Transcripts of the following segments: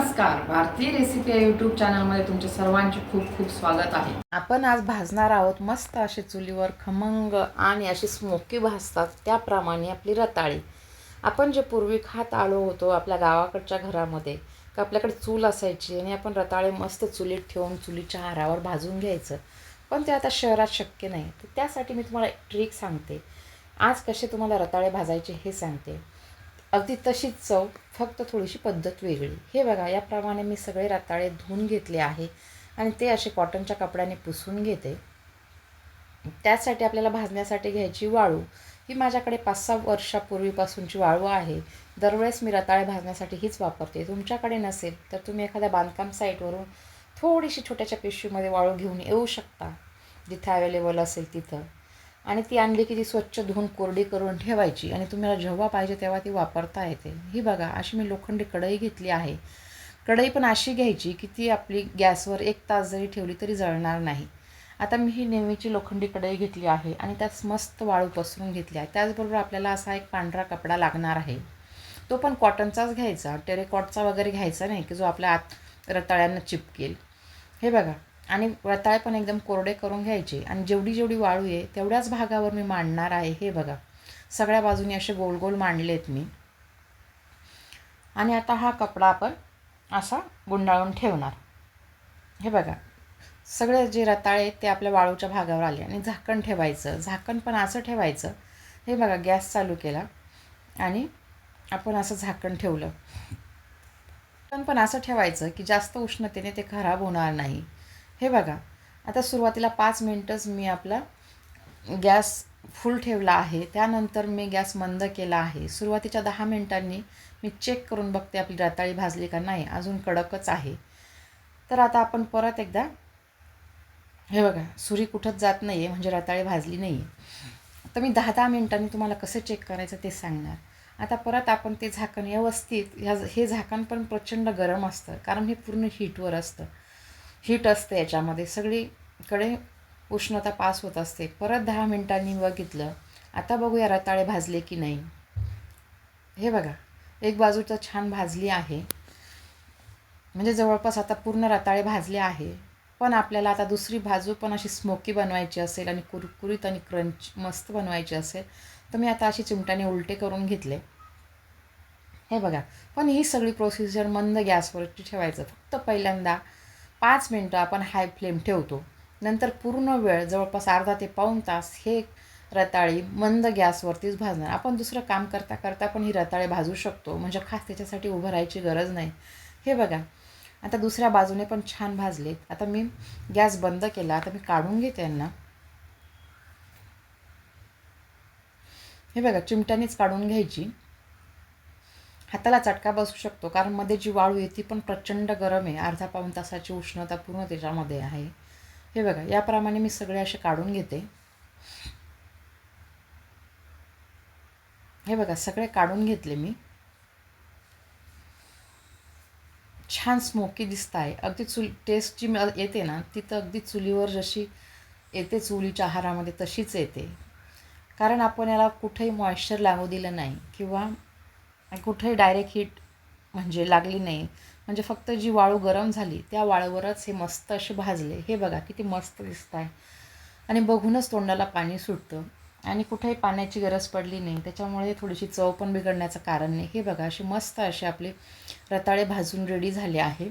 नमस्कार. भारतीय रेसिपी या यूट्यूब चॅनलमध्ये तुमचे सर्वांचे खूप खूप स्वागत आहे. आपण आज भाजणार आहोत मस्त असे चुलीवर खमंग आणि अशी स्मोकी भाजतात त्याप्रमाणे आपली रताळी. आपण जे पूर्वी खात आलो होतो आपल्या गावाकडच्या घरामध्ये का आपल्याकडे चूल असायची आणि आपण रताळे मस्त चुलीत ठेवून चुलीच्या हारावर भाजून घ्यायचं. पण ते आता शहरात शक्य नाही. तर त्यासाठी मी तुम्हाला एक ट्रिक सांगते. आज कसे तुम्हाला रताळे भाजायचे हे सांगते. अगदी तशीच चव फक्त थोडीशी पद्धत वेगळी. हे बघा याप्रमाणे मी सगळे रताळे धुवून घेतले आहे आणि ते असे कॉटनच्या कपड्याने पुसून घेते. त्यासाठी आपल्याला भाजण्यासाठी घ्यायची वाळू. ही माझ्याकडे पाच सहा वर्षापूर्वीपासूनची वाळू आहे. दरवेळेस मी रताळे भाजण्यासाठी हीच वापरते. तुमच्याकडे नसेल तर तुम्ही एखाद्या बांधकाम साईटवरून थोडीशी छोट्याच्या पिशवीमध्ये वाळू घेऊन येऊ शकता. जिथे अवेलेबल असेल तिथं. आणि ती आणली की ती स्वच्छ धुवून कोरडी करून ठेवायची. आणि तुम्हाला जेव्हा पाहिजे तेव्हा ती वापरता येते. ही बघा अशी मी लोखंडी कढई घेतली आहे. कढई पण अशी घ्यायची की ती आपली गॅसवर एक तास जरी ठेवली तरी जळणार नाही. आता मी ही नेहमीची लोखंडी कढई घेतली आहे आणि त्यात मस्त वाळू पसरून घेतली आहे. त्याचबरोबर आपल्याला असा एक पांढरा कपडा लागणार आहे. तो पण कॉटनचाच घ्यायचा. टेरेकॉटचा वगैरे घ्यायचा नाही की जो आपल्या आत रताळ्यांना चिपकेल. हे बघा आणि रताळे पण एकदम कोरडे करून घ्यायचे. आणि जेवढी जेवढी वाळू आहे तेवढ्याच भागावर मी मांडणार आहे. हे बघा. सगळ्या बाजूनी असे गोल गोल मांडले आहेत मी. आणि आता हा कपडा आपण असा गुंडाळून ठेवणार. हे बघा. सगळे जे रताळे आहेत ते आपल्या वाळूच्या भागावर आले. आणि झाकण ठेवायचं. झाकण पण असं ठेवायचं. हे बघा गॅस चालू केला. आणि आपण असं झाकण ठेवलं. पण पण असं ठेवायचं की जास्त उष्णतेने ते खराब होणार नाही. हे बघा आता सुरुवातीला पाच मिनटंच मी आपला गॅस फुल ठेवला आहे. त्यानंतर मी गॅस मंद केला आहे. सुरुवातीच्या दहा मिनटांनी मी चेक करून बघते आपली रताळी भाजली का नाही. अजून कडकच आहे. तर आता आपण परत एकदा हे बघा सुरी कुठंच जात नाही आहे म्हणजे रताळी भाजली नाही आहे तर मी दहा दहा मिनटांनी तुम्हाला कसं चेक करायचं ते सांगणार. आता परत आपण ते झाकण व्यवस्थित ह्या हे झाकण पण प्रचंड गरम असतं. कारण हे पूर्ण हीटवर असतं. हीट असते याच्यामध्ये. सगळीकडे उष्णता पास होत असते. परत दहा मिनटांनी बघितलं आता बघूया रताळे भाजले की नाही. हे बघा एक बाजू तर छान भाजली आहे. म्हणजे जवळपास आता पूर्ण रताळे भाजले आहे. पण आपल्याला आता दुसरी बाजू पण अशी स्मोकी बनवायची असेल आणि कुरकुरीत आणि क्रंच मस्त बनवायची असेल तर मी आता अशी चिमट्याने उलटे करून घेतले. हे बघा पण ही सगळी प्रोसिजर मंद गॅसवरती ठेवायचं. फक्त पहिल्यांदा पाच मिनटं आपण हाय फ्लेम ठेवतो. नंतर पूर्ण वेळ जवळपास अर्धा ते पाऊण तास हे रताळी मंद गॅसवरतीच भाजणार. आपण दुसरं काम करता करता पण ही रताळे भाजू शकतो. म्हणजे खास त्याच्यासाठी उभं राहायची गरज नाही. हे बघा. आता दुसऱ्या बाजूने पण छान भाजलेत आता मी गॅस बंद केला. आता मी काढून घेते यांना. हे बघा चिमट्यानेच काढून घ्यायची. हाताला चटका बसू शकतो. कारण मध्ये जी वाळू आहे ती पण प्रचंड गरम आहे. अर्धा पाऊण तासाची उष्णता पूर्ण त्याच्यामध्ये आहे. हे बघा याप्रमाणे मी सगळे असे काढून घेते. हे बघा सगळे काढून घेतले मी. छान स्मोकी दिसत आहे अगदी चुल टेस्ट जी म- येते ना ती तर अगदी चुलीवर जशी येते चुलीच्या आहारामध्ये तशीच येते. कारण आपण याला कुठेही मॉइश्चर लागू दिलं नाही किंवा कुठेही डायरेक्ट हीट म्हणजे लागली नाही. म्हणजे फक्त जी वाळू गरम झाली त्या वाळूवरच हे मस्त असे भाजले. हे बघा किती मस्त दिसत आहे आणि बघूनच तोंडाला पाणी सुटतं. आणि कुठेही पाण्याची गरज पडली नाही. त्याच्यामुळे थोडीशी चव पण बिघडण्याचं कारण नाही. हे बघा अशी मस्त असे आपले रताळे भाजून रेडी झाले आहे.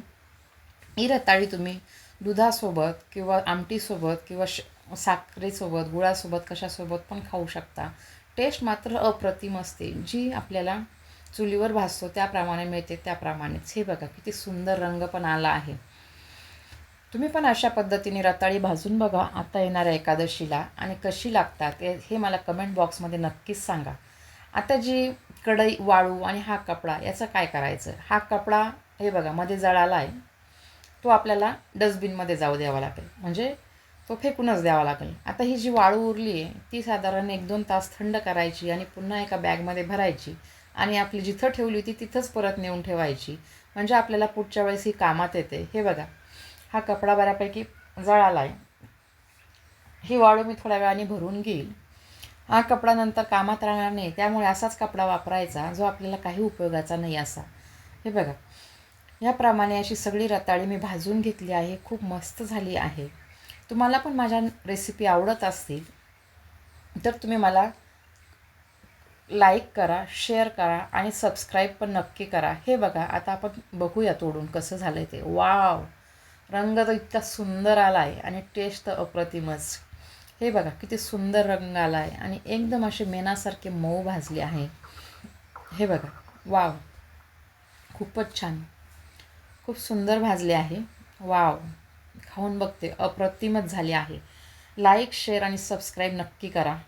ही रताळी तुम्ही दुधासोबत किंवा आमटीसोबत किंवा श साखरेसोबत गुळासोबत कशासोबत पण खाऊ शकता. टेस्ट मात्र अप्रतिम असते. जी आपल्याला चुलीवर भासतो त्याप्रमाणे मिळते त्याप्रमाणेच. हे बघा किती सुंदर रंग पण आला आहे. तुम्ही पण अशा पद्धतीने रताळी भाजून बघा. आता येणाऱ्या एकादशीला आणि कशी लागतात हे हे मला कमेंट बॉक्समध्ये नक्कीच सांगा. आता जी कढई वाळू आणि हा कपडा याचं काय करायचं? हा कपडा हे बघा मध्ये जळाला आहे. तो आपल्याला डस्टबिनमध्ये जाऊ द्यावा लागेल. म्हणजे तो फेकूनच द्यावा लागेल. आता ही जी वाळू उरली आहे ती साधारण एक दोन तास थंड करायची आणि पुन्हा एका बॅगमध्ये भरायची. आणि आपली जिथं ठेवली होती तिथंच परत नेऊन ठेवायची. म्हणजे आपल्याला पुढच्या वेळेस ही कामात येते. हे बघा हा कपडा बऱ्यापैकी जळाला आहे. ही वाळू मी थोड्या वेळाने भरून घेईल. हा कपडा नंतर कामात राहणार नाही. त्यामुळे असाच कपडा वापरायचा जो आपल्याला काही उपयोगाचा नाही असा. हे बघा याप्रमाणे अशी सगळी रताळी मी भाजून घेतली आहे. खूप मस्त झाली आहे. तुम्हाला पण माझ्या रेसिपी आवडत असतील तर तुम्ही मला लाईक करा शेअर करा आणि सबस्क्राईब पण नक्की करा. हे बघा आता आपण बघूया तोडून कसं झालं आहे ते. वाव! रंग तर इतका सुंदर आला आहे आणि टेस्ट तर अप्रतिमच. हे बघा किती सुंदर रंग आला आहे आणि एकदम असे मेनासारखे मऊ भाजले आहे. हे बघा वाव! खूपच छान. खूप सुंदर भाजले आहे. वाव! खाऊन बघते अप्रतिमच झाले आहे. लाईक शेअर आणि सबस्क्राईब नक्की करा.